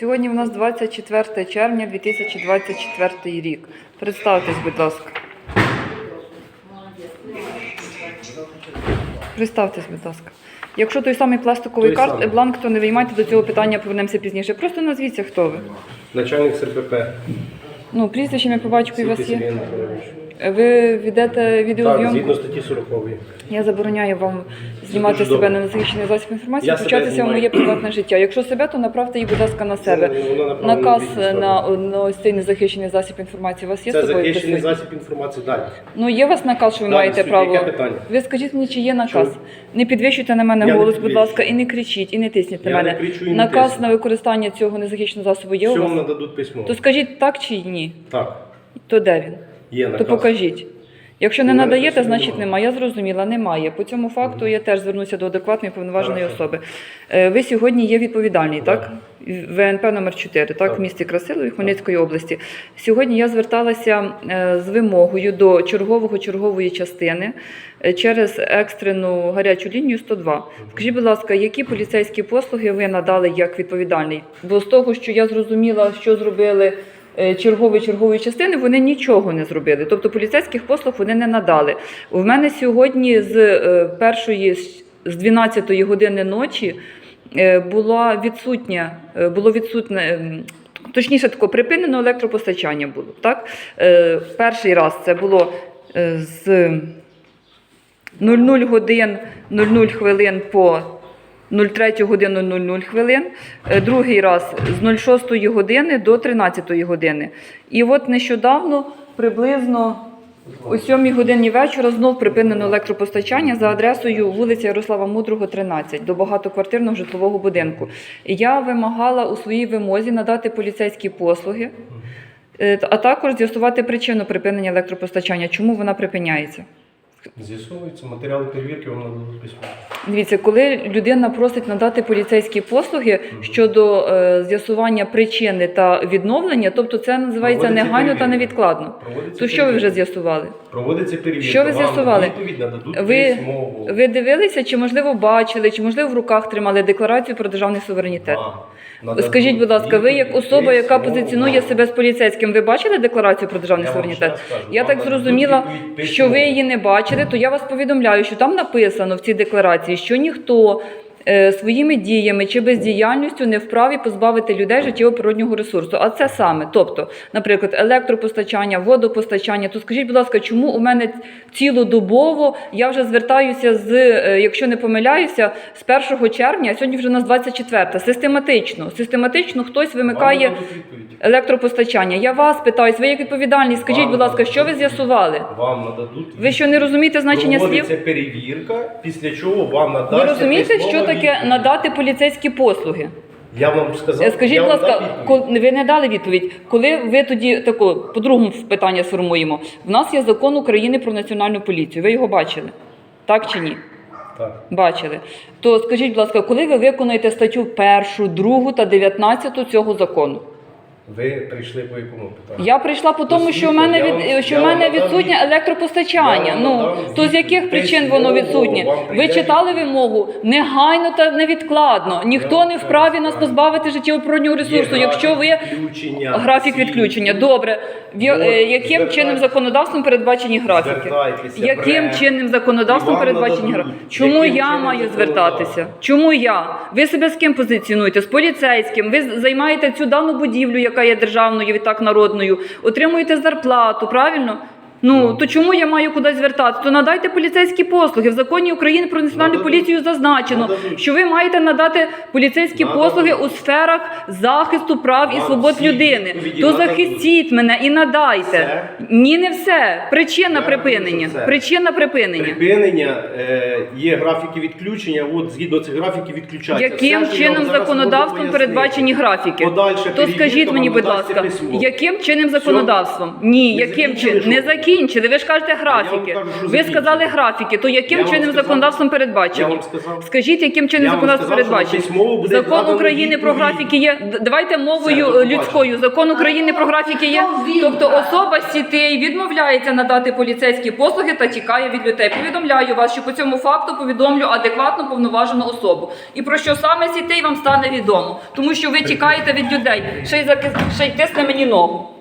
Сьогодні у нас 24 червня 2024 рік. Представтесь, будь ласка. Представтесь, будь ласка. Якщо той самий пластиковий Той карт, самий. бланк, то не виймайте до цього питання, повернемося пізніше. Просто назвіться, хто ви. Начальник СРПП. Ну, прізвище ім'я по батькові у вас є. Анатолійович. Ви ведете Так, відеозйомку. згідно статті 40. Я забороняю вам знімати дуже себе добре. на незахищений засіб інформації, Я себе включатися в знімаю. моє приватне життя. Якщо себе, то направте її, будь ласка, на себе. Це вона направлена Наказ на, на ось цей незахищений засіб інформації. У вас є Це з собою захищений присутній? засіб інформації. Далі. Ну є у вас наказ, що ви Далі, маєте право. яке питання? Ви скажіть мені, чи є наказ. Чую. Не підвищуйте на мене Я не голос, будь підвищую. ласка, і не кричіть, і не тисніть на Я мене. не кричу і не наказ тисну. на використання цього незахищеного засобу є Що у вам вас? нададуть письмо? То скажіть так чи ні? Так, То де він? Є То покажіть. Якщо не надаєте, такого значить немає. Я зрозуміла, немає. По цьому факту я теж звернуся до адекватної повноваженої Хорошо. особи. Е, Ви сьогодні є відповідальний, Да. так? ВНП номер 4, так, Так. в місті Красилові Хмельницької області. Сьогодні я зверталася е, з вимогою до чергового чергової частини е, через екстрену гарячу лінію 102. Скажіть, будь ласка, які поліцейські послуги ви надали як відповідальний? Бо з того, що я зрозуміла, що зробили чергової чергової частини, вони нічого не зробили. Тобто поліцейських послуг вони не надали. У мене сьогодні з е, першої з- з 12 години ночі е, була відсутня, е, було відсутне. ем, Точніше, тако припинено електропостачання було. Так? Е, перший раз це було е, з 00 годин 00 хвилин по 03 годину 00 хвилин, е, другий раз з 06 години до 13 години. І от нещодавно приблизно о 7 годині вечора знов припинено електропостачання за адресою вулиця Ярослава Мудрого, 13, до багатоквартирного житлового будинку. Я вимагала у своїй вимозі надати поліцейські послуги, е, а також з'ясувати причину припинення електропостачання, чому вона припиняється. З'ясовується, матеріали перевірки вам нададуть письмо. Дивіться, коли людина просить надати поліцейські послуги щодо е, з'ясування причини та відновлення, тобто це називається Проводиться негайно та перевірка. невідкладно. Проводиться То що ви вже з'ясували? Проводиться перевірка. Що ви Вам з'ясували? Відповідь нададуть Ви, письмово. ви дивилися, чи можливо бачили, чи можливо в руках тримали декларацію про державний суверенітет? Вам нададуть Скажіть, будь ласка, ви як особа, яка письмово. позиціонує себе з поліцейським, ви бачили декларацію про державний Я вам суверенітет? раз кажу, Я вам так нададуть зрозуміла, відповідь що ви письмово. її не бачили, я вас повідомляю, що там написано в цій декларації, що ніхто своїми діями чи бездіяльністю не вправі позбавити людей життєво природнього ресурсу. А це саме, тобто, наприклад, електропостачання, водопостачання. То скажіть, будь ласка, чому у мене цілодобово я вже звертаюся з, е, якщо не помиляюся, з 1 червня, а сьогодні вже у нас 24, систематично. Систематично хтось вимикає електропостачання. Я вас питаюсь, ви як відповідальні, скажіть, Вам будь ласка, що ви з'ясували? Вам нададуть Ви що не розумієте значення слів? Проводиться перевірка, після чого вам надасть. Ви розумієте, що таке надати поліцейські послуги? Я вам сказав. Е, Скажіть, я будь вам ласка, коли відповідь. ви не дали відповідь. Коли ви тоді тако по-другому питання сформуємо? В нас є закон України про національну поліцію. Ви його бачили? Так чи ні? Так. Бачили. То скажіть, будь ласка, коли ви виконаєте статтю 1, 2 та 19 цього закону? Ви прийшли по якому питанню? Я прийшла по тому, що в мене від що в мене відсутнє електропостачання. Ну то з яких причин воно відсутнє? Ви читали вимогу негайно та невідкладно. Ніхто не вправі нас позбавити життєво природнього ресурсу. Якщо ви графік відключення, добре. В- е, яким чином законодавством передбачені графіки? Звертайтеся, Яким БРЕ. чинним І законодавством вам передбачені нададуть. графіки? Чому Яким я чином маю звертатися? Чому я? Ви себе з ким позиціонуєте? З поліцейським? Ви займаєте цю дану будівлю, яка є державною, відтак народною, отримуєте зарплату, правильно? Ну то чому я маю кудись звертатися? То надайте поліцейські послуги. В законі України про національну Нададуть. поліцію зазначено, Нададуть. що ви маєте надати поліцейські Нададуть. послуги у сферах захисту прав і Вам свобод всі людини. відповіді То нададуть. захистіть мене і надайте. Все? Ні, не все. Причина Я припинення. що все. Причина припинення. Припинення е, є графіки відключення. От згідно цих графіків відключаються. Яким Все, що я вам чином зараз законодавством можу передбачені пояснити. графіки? То перевірка скажіть мені, будь надасть ласка, письмо. яким Все? законодавством? Ні, Не яким закінчили чином? Не жодного? Закінчили. Ви ж кажете графіки. кажу, Ви закінчили. сказали графіки. То яким Я чинним сказав- законодавством Я передбачені? вам сказав. Скажіть, яким вам законодавством передбачені? буде Закон України про графіки є. Давайте мовою людською. Закон України про графіки є. Тобто особа з сітей відмовляється надати поліцейські послуги та тікає від людей. Повідомляю вас, що по цьому факту повідомлю адекватну повноважену особу. І про що саме сітей вам стане відомо, тому що ви тікаєте від людей. Ще й ще й тисне мені ногу.